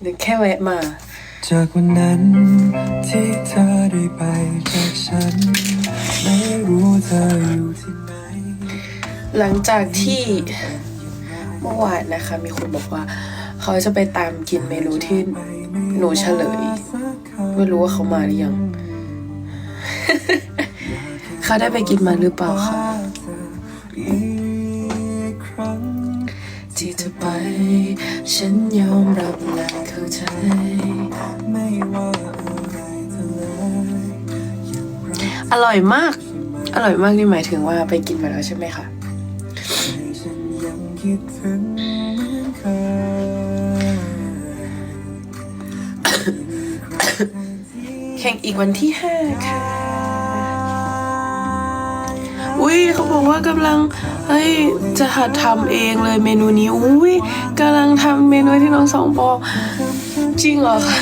หรือแค่แวะมา จากวันนั้นที่เธอได้ไปจากฉัน ไม่รู้เธออยู่ที่ไหนหลังจากที่เมื่อวานนะคะ มีคนบอกว่า เขาจะไปตามกินเมนูที่หนูเฉลย ไม่รู้ว่าเขามาหรือยัง เขาได้ไปกินมาหรือเปล่าคะอีกครั้งที่เธอไป ฉันยอมรับและเข้า ใจ ไม่ว่าอะไรเธอเลยอย่างไรอร่อยมาก อร่อยมากนี่หมายถึงว่าไปกินมาแล้วใช่ไหมคะฉันยังคิดถึงเหมือนเคยแข่งอีกวันที่ห้าค่ะ อุ้ยเขาบอกว่ากำลังเฮ้ยจะหัดทำเองเลยเมนูนี้ อุ้ยกำลังทำเมนูที่น้องสองปอ จริงเหรอคะ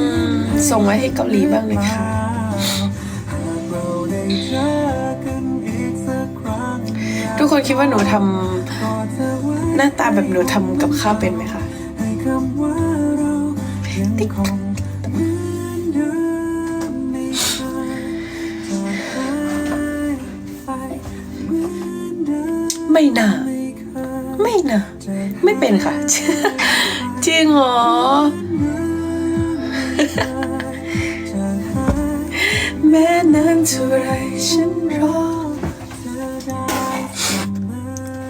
อืมส่งไว้ให้เกาหลีบ้างเลยค่ะเราได้เจอกันอีกสักครั้งทุกคนคิดว่าหนูทำกอดเธอไว้หน้าตาแบบหนูทำกับข้าวเป็นไหมคะให้คำว่าเรายังคงเหมือนเดิมไม่เคยจะหายไปเหมือนเดิมไม่น่าไม่เคย ไม่เป็นค่ะ จริงเหรอ แม้นานเท่าไรฉันรอ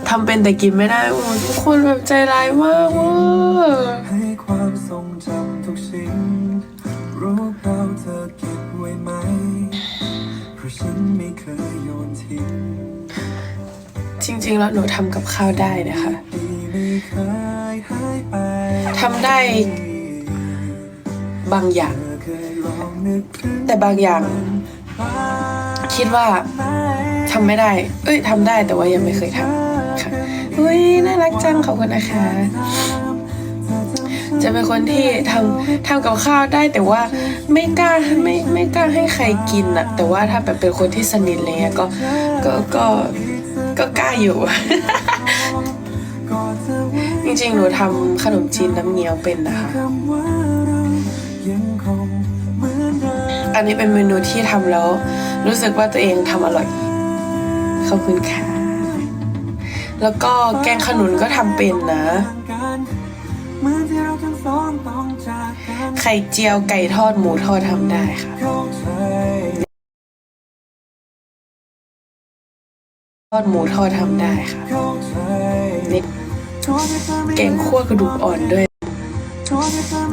ทำเป็นแต่กินไม่ได้โอ้ทุกคนแบบใจร้ายมากเว่าให้ความทรงจำทุกสิ่งรูปเราเธอเก็บไว้ไหมเพราะฉันไม่เคยโยนทิ้งจริงๆแล้วหนูทำกับข้าวได้นะคะ บางอย่าง แต่บางอย่าง คิดว่าทำไม่ได้ เอ้ยทำได้แต่ว่ายังไม่เคยทำค่ะอุ้ยน่ารักจังขอบคุณนะคะ จะเป็นคนที่ทำทำกับข้าวได้แต่ว่าไม่กล้าไม่ไม่กล้าให้ใครกินอะแต่ว่าถ้าแบบเป็นคนที่สนิทเลยก็ก็ก็ก็กล้าอยู่ ริง ๆ หนูทำขนมจีนน้ำเงี้ยวเป็นนะคะ อันนี้เป็นเมนูที่ทำแล้ว รู้สึกว่าตัวเองทำอร่อย ขอบคุณค่ะ แล้วก็แกงขนุนก็ทำเป็นนะ ไข่เจียวไก่ทอดหมูทอดทำได้ค่ะทอดหมูทอดทำได้ค่ะนี่ แกงคั่วกระดูกอ่อนด้วย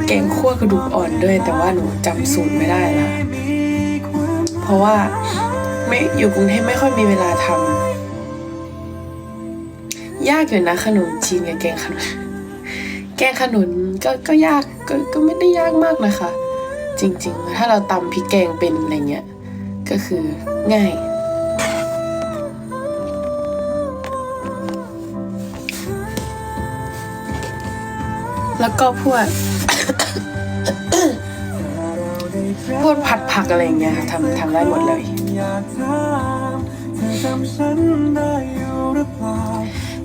แกงคั่วกระดูกอ่อนด้วย แต่ว่าหนูจำสูตรไม่ได้ละเพราะว่าไม่อยู่กรุงเทพไม่ค่อยมีเวลาทำยากอยู่นะขนมจีนกับแกงขนุนแกงขนุนก็ก็ยากก็ก็ไม่ได้ยากมากนะคะ จริง ๆ ถ้าเราตำพริกแกงเป็นอะไรเงี้ยก็คือง่าย แล้วก็พวกพวกผัดผักอะไรอย่างเงี้ยค่ะทำทำได้หมดเลยเธอจำฉันได้อยู่หรือเปล่า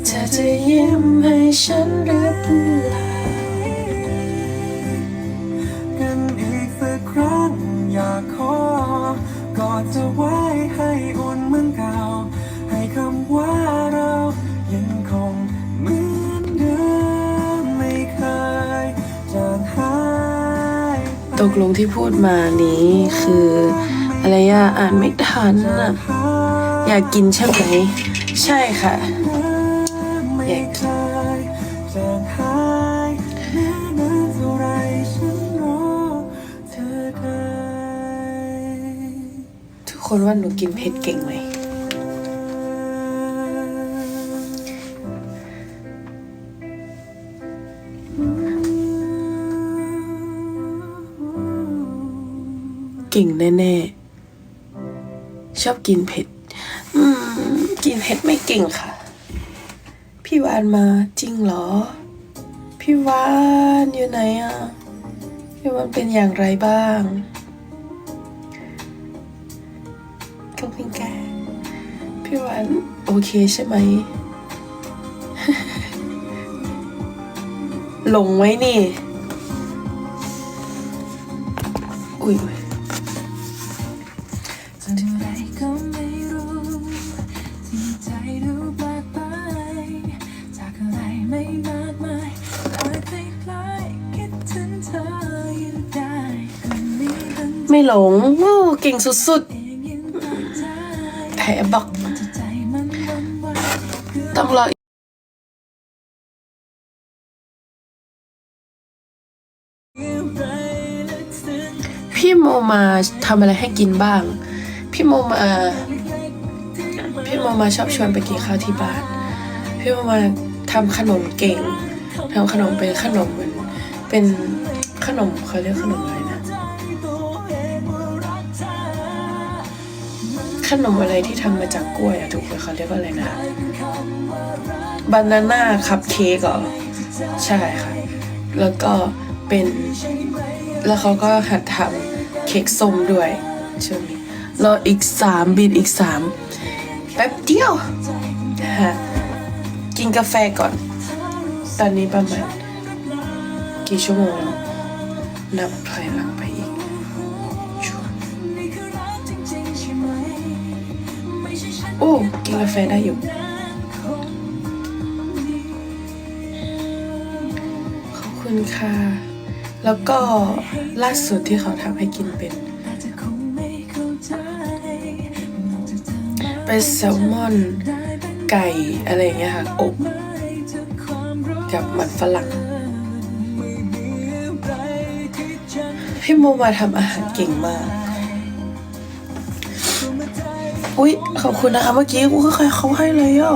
เธอจะยิ้มให้ฉันหรือเปล่ากันอีกสักครั้งอยากขอกอดเธอไว้ให้อุ่นเหมือนเก่าให้คำว่าเรา ตกลงที่พูดมานี้คือ อะไรอะอ่านไม่ทันอะอยากกินใช่ไหม ใช่ค่ะไม่เคยางหายแม้นทุกคนว่าหนูกินเผ็ดเก่งไหม ก่งแน่ๆ ชอบกินเผ็ด อืม กินเผ็ดไม่เก่งค่ะ พี่วานมาจริงเหรอ พี่วานอยู่ไหนอะ พี่วานเป็นอย่างไรบ้างขอบคุณค่ะพี่วานโอเคใช่ไหมหลงไว้นี่ อุ้ย ไม่หลง โอ้เก่งสุดๆแผลบอกต้องรอพี่โมมาทำอะไรให้กินบ้าง พี่โมมา พี่โมมาชอบชวนไปกินข้าวที่บ้าน พี่โมมาทำขนมเก่งทำขนมเป็นขนมเหมือนเป็นขนมเขาเรียกขนมอะไร ขนมอะไรที่ทำมาจากกล้วยอะถูกไหมเขาเรียกว่าอะไรนะบานาน่าคัพเค้กเหรอใช่ค่ะ แล้วก็เป็น แล้วเขาก็หัดทำเค้กส้มด้วยช่วงนี้รออีกสามบินอีกสามแป๊บเดียวฮะกินกาแฟก่อน ตอนนี้ประมาณกี่ชั่วโมงแล้วนับถอยหลังไป โอ้กินกาแฟได้อยู่ ขอบคุณค่ะ แล้วก็ล่าสุดที่เขาทำให้กินเป็น เป็นแซลมอนไก่อะไรเงี้ยค่ะอบกับมันฝรั่งพี่โมมาทำอาหารเก่งมาก อุ๊ยขอบคุณนะคะเมื่อกี้กูก็เคยเขาให้เลยอะ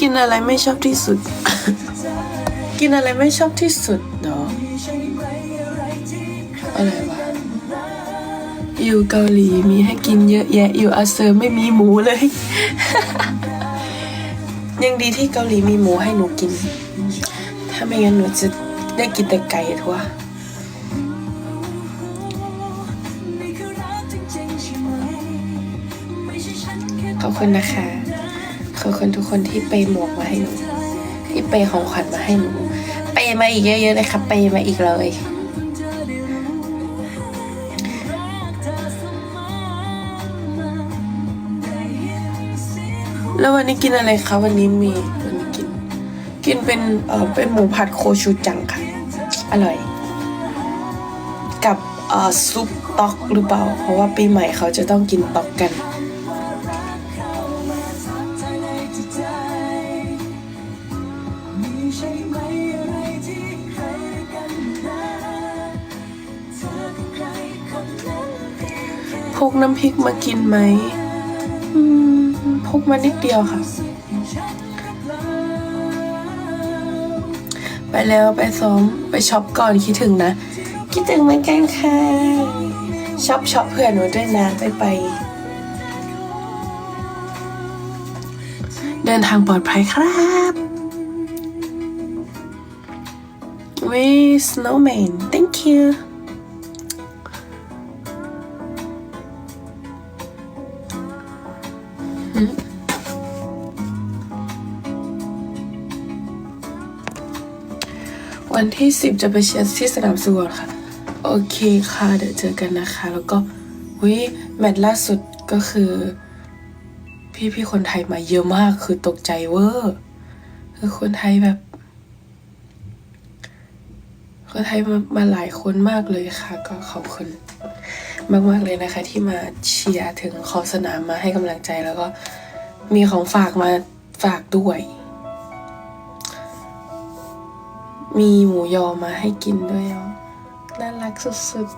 กินอะไรไม่ชอบที่สุด กินอะไรไม่ชอบที่สุดเนาะอะไรวะ อยู่เกาหลีมีให้กินเยอะแยะ อยู่อาเซอร์ไม่มีหมูเลย ยังดีที่เกาหลีมีหมูให้หนูกิน ถ้าไม่งั้นหนูจะได้กินแต่ไก่ทั่วขอบคุณนะคะ ขอบคุณทุกคนที่ไปหมวกมาให้หนู ที่ไปของขวัญมาให้หนู ไปมาอีกเยอะๆเลยครับไปมาอีกเลย แล้ววันนี้กินอะไรคะวันนี้มีวันนี้กิน กินเป็นเอ่อเป็นหมูผัดโคชูจังค่ะ อร่อย กับเอ่อซุปต๊อกหรือเปล่า เพราะว่าปีใหม่เขาจะต้องกินต๊อกกันพกน้ำพริกมากินไหมอืม พกมานิดเดียวค่ะ ไปแล้วไปซ้อมไปช็อปก่อนคิดถึงนะ คิดถึงเหมือนกันค่ะช็อปช็อปเพื่อนหนูด้วยนะไปไป เดินทางปลอดภัยครับวิ snowman thank you วันที่สิบจะไปเชียร์ที่สนามสุวรรณค่ะ โอเคค่ะ เดี๋ยวเจอกันนะคะ แล้วก็วิแมตช์ล่าสุดก็คือ พี่พี่คนไทยมาเยอะมากคือตกใจเวอร์คือคนไทยแบบ คนไทยมามาหลายคนมากเลยค่ะ ก็ขอบคุณมากมากๆเลยนะคะ ที่มาเชียร์ถึงขอบสนามมาให้กำลังใจแล้วก็มีของฝากมาฝากด้วย มีหมูยอมาให้กินด้วยอะน่ารักสุด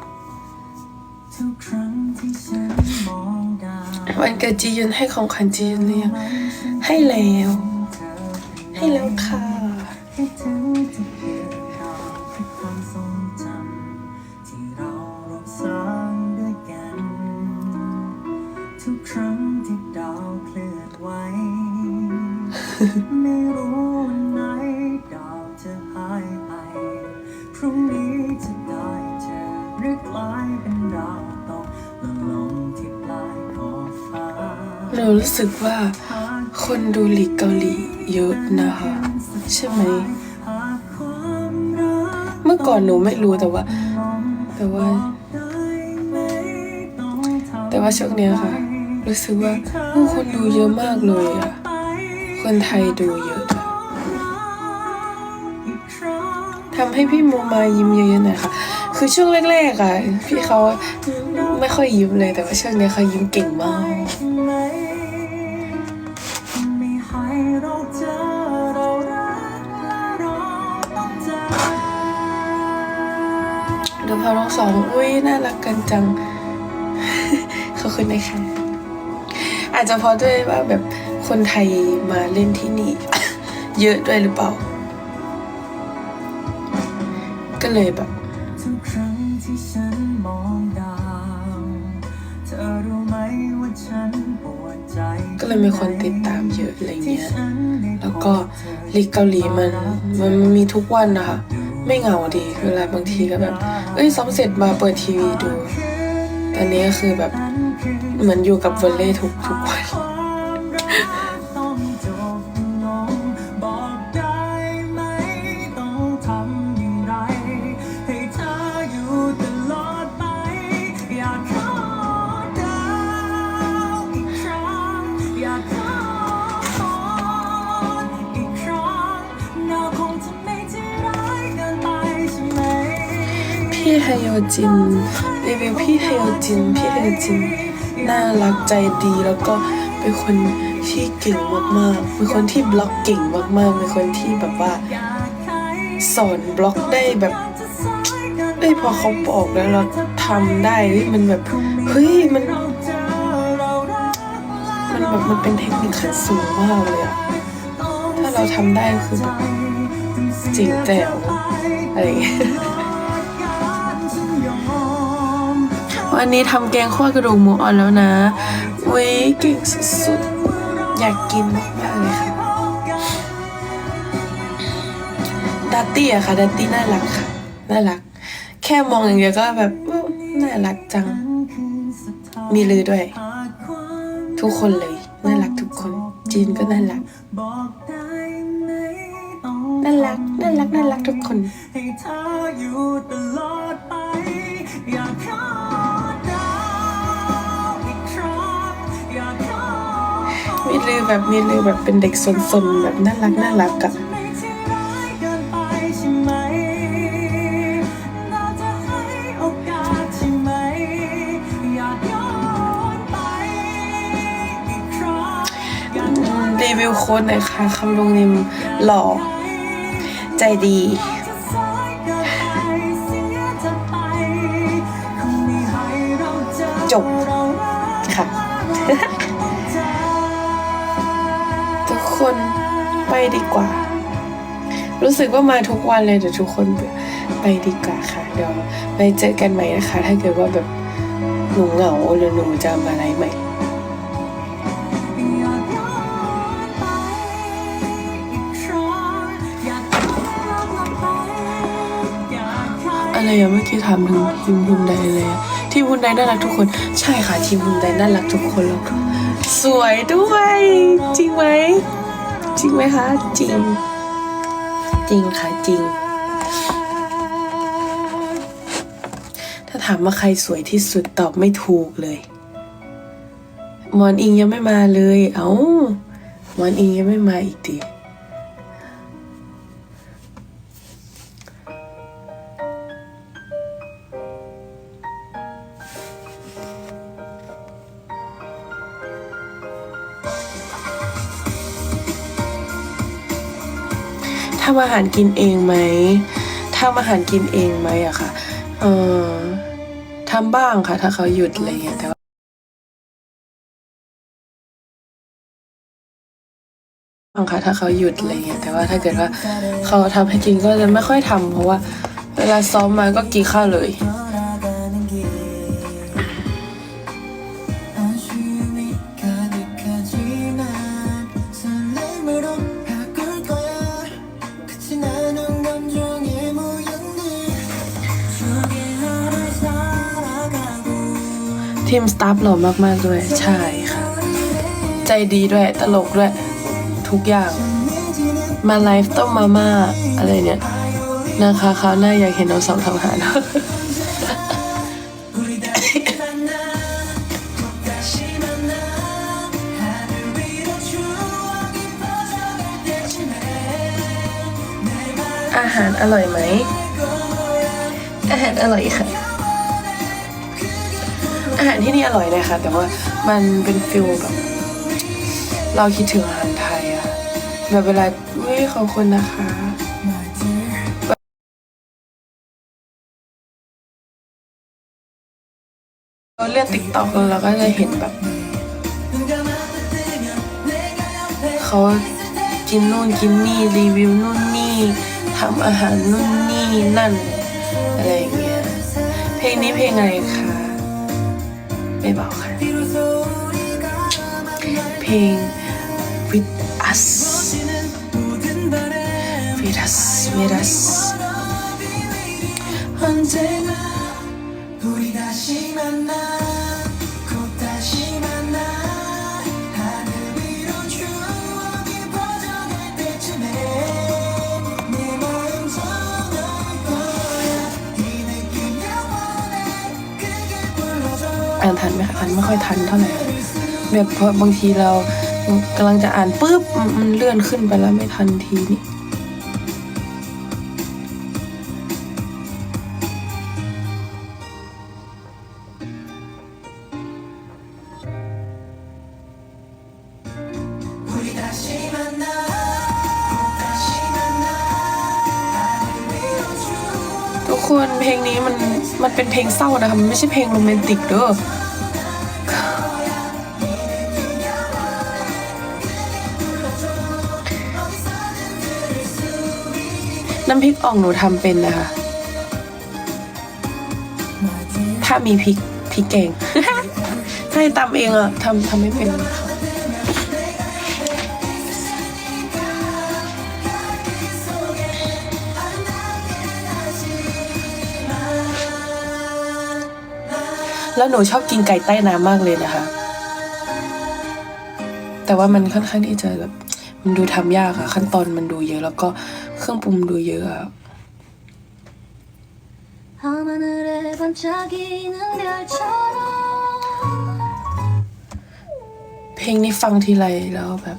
ทุกครั้งที่ฉันมองดาวๆวันเกิดจียุนให้ของขวัญจียุนหรือยังให้แล้วเธอให้แล้วค่ะคิดถึงที่เกี่ยวข้าวกับความทรงจำที่เราร่วมสร้างด้วยกันทุกครั้งที่ดาวเคลื่อนไหวไม่รู้ รู้สึกว่าคนดูหลีกเกาหลีเยอะนะคะ ใช่ไหม เมื่อก่อนหนูไม่รู้แต่ว่า แต่ว่า แต่ว่าช่วงเนี้ยค่ะ รู้สึกว่าเออคนดูเยอะมากเลยอะคนไทยดูเยอะทำให้พี่โมมายิ้มเยอะๆหน่อยค่ะ คือช่วงแรกๆอะพี่เขาไม่ค่อยยิ้มเลยแต่ว่าช่วงเนี้ยเขายิ้มเก่งมาก เราเจอเรารักและเราต้องจากดูพาน้องสองอุ้ยน่ารักกันจัง ขอบคุณนะคะอาจจะเพราะด้วยว่าแบบคนไทยมาเล่นที่นี่ เยอะด้วยหรือเปล่า ก็เลยแบบทุกครั้งที่ฉัน เลยมีคนติดตามเยอะอะไรเงี้ย แล้วก็ลีกเกาหลีมันมันมีทุกวันนะคะไม่เหงาดีเวลาบางทีก็แบบ เอ้ยซ้อมเสร็จมาเปิดทีวีดู ตอนนี้ก็คือแบบเหมือนอยู่กับวอลเล่ทุกทุกวัน พี่ไฮโยจินรีวิวพี่ไฮโยจินพี่ไฮโยจินน่ารักใจดีแล้วก็เป็นคนที่เก่งมากๆเป็นคนที่บล็อกเก่งมากๆเป็นคนที่แบบว่า สอนบล็อกได้แบบเอ้พอเขาบอกแล้วเราทำได้มันแบบเฮ้ยมันมันแบบมันเป็นเทคนิคขั้นสูงมากเลยอะถ้าเราทำได้คือแบบจริงแจ๋วอะไรอย่างเงี้ย วันนี้ทำแกงข้าวกระดูกหมูอ่อนแล้วนะเว้ยเก่งสุดๆ อยากกินมากเลยค่ะดัตตี้อะค่ะดัตตี้น่ารักค่ะ น่ารัก แค่มองอย่างเดียวก็แบบ น่ารักจัง มีลือด้วย ทุกคนเลย น่ารักทุกคน จีนก็น่ารัก น่ารัก น่ารัก น่ารักทุกคน ให้เธออยู่ตลอดไป อยากขอ อมีลือแบบมีลือแบบเป็นเด็กสนๆแบบน่ารักน่ารักอะจะไม่ใช่ร้ายเกินไปใช่ไหมเราจะให้โอกาสใช่ไหมอยากย้อนไปอีกครั้งอยากอืมรีวิวโค้ดหน่อยค่ะคำลงนิมหล่อใจดีจะสายเกินไปเสียเธอไปคงไม่ให้เราเจอจบเรารักค่ะ คนไปดีกว่า รู้สึกว่ามาทุกวันเลยเดี๋ยวทุกคนไปดีกว่าค่ะ เดี๋ยวไปเจอกันใหม่นะคะ ถ้าเกิดว่าแบบหนูเหงาหรือหนูจะมาอะไรใหม่อยากย้อนไรอยากย้อนกลับไปอยากให้อะไรอะเมื่อกี้ถามถึงทีมฮุนไดเลยอะทีมฮุนไดน่ารักทุกคน ใช่ค่ะทีมฮุนไดน่ารักทุกคนแล้วสวยด้วย จริงไหม ริงไหมคะ จริง จริงค่ะจริง ถ้าถามว่าใครสวยที่สุดตอบไม่ถูกเลย มอนอิงยังไม่มาเลย เอ้ามอนอิงยังไม่มาอีกดีำอาหารกินเองไหมทำอาหารกินเองไหมอะค่ะ เออทำบ้างค่ะ ถ้าเขาหยุดอะไรเงี้ยแต่ว่าบ้างค่ะถ้าเขาหยุดอะไรเงี้ยแต่ว่าถ้าเกิดว่าเขาทำให้กินก็จะไม่ค่อยทำเพราะว่า เวลาซ้อมมาก็กินข้าวเลย ทีมสตาฟหล่อมากๆด้วย ใช่ค่ะ ใจดีด้วย ตลกด้วย ทุกอย่าง มาไลฟ์ต้มมาม่าอะไรเนี่ย นะคะคราวหน้าอยากเห็นน้องสองทำอาหารอาหารอร่อยไหม อาหารอร่อยค่ะ อาหารที่นี่อร่อยเลยค่ะ แต่ว่ามันเป็นฟิลแบบ เราคิดถึงอาหารไทยอะแบบเวลาเว้ยขอบคุณนะคะเราเลื่อนติ๊กต็อกแล้วเราก็จะเห็นแบบ เขากินนู่นกินนี่รีวิวนู่นนี่ทำอาหารนู่นนี่นั่น อะไรอย่างเงี้ยเพลงนี้เพลงอะไรคะ 매망할 Pain with us With us, with us 언제나 อ่านทันไหมคะอ่านไม่ค่อยทันเท่าไหร่แบบพอบางทีเรากำลังจะอ่านปุ๊บมันเลื่อนขึ้นไปแล้วไม่ทันทีนี่ เป็นเพลงเศร้านะคะมันไม่ใช่เพลงโรแมนติกเด้อน้ำพริกอ่องหนูทำเป็นนะคะ ถ้ามีพริกพริกแกง ถ้าให้ตำเองอะทำทำไม่เป็น แล้วหนูชอบกินไก่ใต้น้ำมากเลยนะคะ แต่ว่ามันค่อนข้างที่จะแบบมันดูทำยากอะขั้นตอนมันดูเยอะ แล้วก็เครื่องปรุงดูเยอะอะเพลงนี้ฟังทีไรแล้วแบบ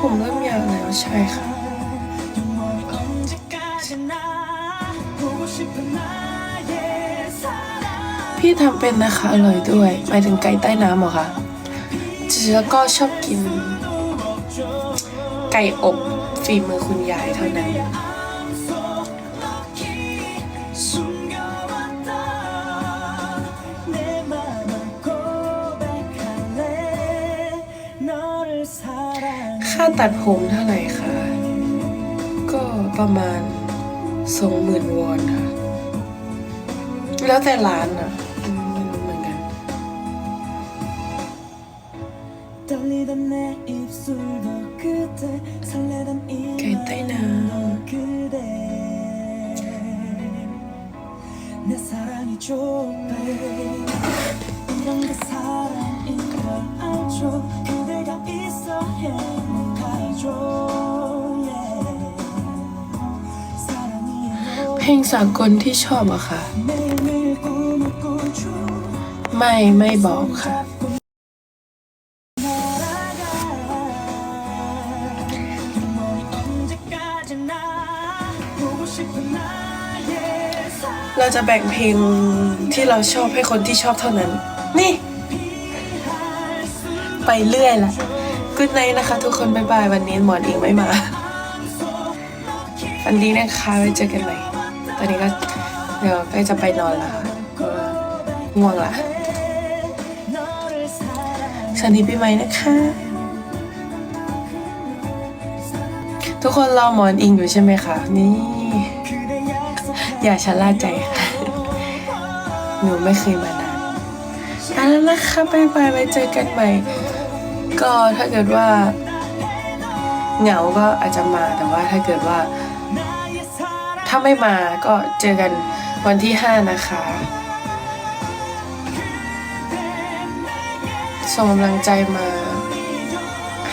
ผมเริ่มยาวแล้วใช่ค่ะพี่ทำเป็นนะคะอร่อยด้วยหมายถึงไก่ใต้น้ำเหรอคะจริงแล้วก็ชอบกิน ไก่อบฝีมือคุณยายเท่านั้น ค่าตัดผมเท่าไหร่คะ ก็ประมาณสองหมื่นวอนค่ะ แล้วแต่ร้านอ่ะอืมไม่รู้เหมือนกัน 떨리던 내 입술도 그대 설레던 이 그때나. 마음도 그대 내 사랑이죠 babe เพลงสากลที่ชอบอะค่ะ ไม่ไม่บอกค่ะ เราจะแบ่งเพลงที่เราชอบให้คนที่ชอบเท่านั้น นี่ ไปเรื่อยล่ะ กูดไนนะคะ ทุกคนบ๊ายบาย วันนี้หมอนอิงไม่มาฝันดีนะคะไว้เจอกันใหม่ ตอนนี้ก็เดี๋ยวใกล้จะไปนอนละก็ง่วงละสวัสดีปีใหม่นะคะ ทุกคนรอหมอนอิงอยู่ใช่ไหมคะนี่ อย่าชะล่าใจ หนูไม่เคยมานานอันนั้นนะคะบายบายไว้เจอกันใหม่ ก็ถ้าเกิดว่าเหงาก็อาจจะมาแต่ว่าถ้าเกิดว่า ถ้าไม่มาก็เจอกันวันที่ 5 นะคะ ส่งกำลังใจมา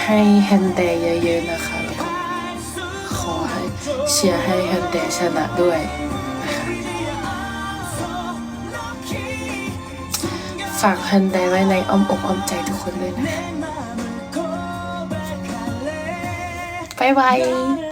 ให้แฮนเดเยอะๆนะคะ แล้วก็ขอให้เชียร์ให้แฮนเดชนะด้วยฝากแฮนเดไว้ในอ้อมอกอ้อมใจทุกคนด้วยนะคะ บ๊ายบาย